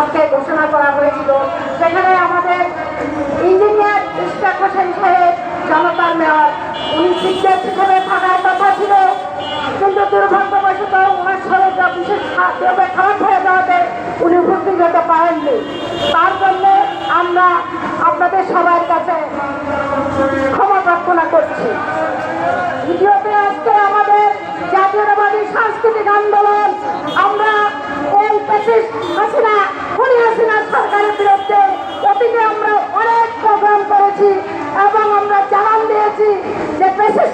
আজকে ঘোষণা করা হয়েছিল, সেখানে আমাদের ইঞ্জিনিয়ার ইস্টাক হোসেন সাহেব জনতার মেয়র উনি সিগনেট হিসেবে থাকার কথা ছিল। কিন্তু দুর্ভাগ্যবশত ওনার শরীরটা বিশেষ খারাপ হয়ে যাওয়াতে উনি উপস্থিত হতে পারেননি। তার জন্য আমরা আপনাদের সবার কাছে ক্ষমা প্রার্থনা করছি। দ্বিতীয়তে আজকে আমাদের জাতীয়তাবাদী সাংস্কৃতিক আন্দোলন, আমরা হাসিনা, খুনি হাসিনা সরকারের বিরুদ্ধে অতীতে আমরা অনেক প্রোগ্রাম করেছি এবং আমরা জানান দিয়েছি যে পেশিসটা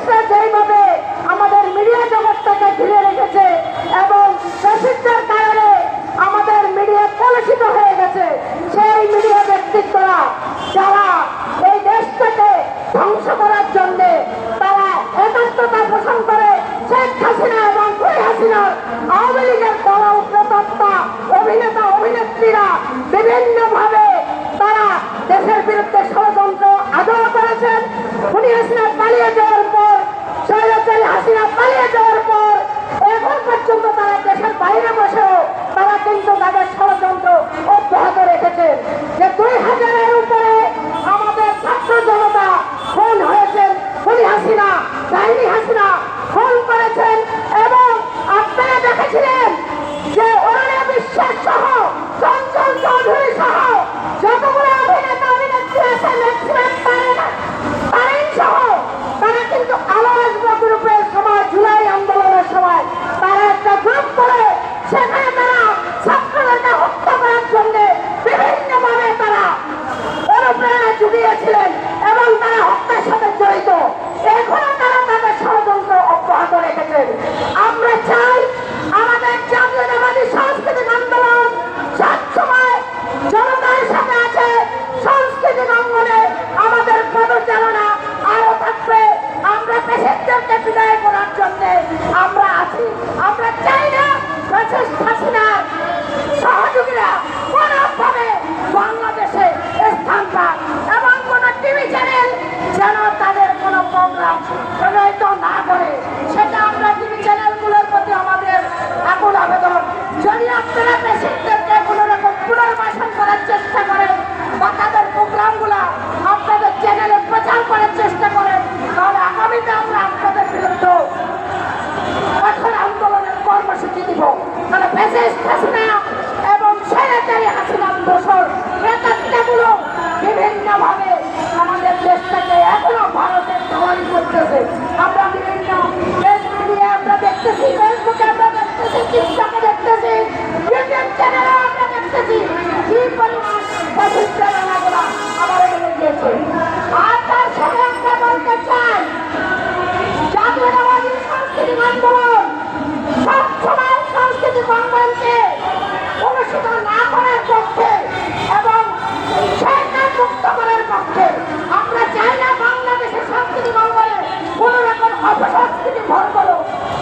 সম্মান পাওয়া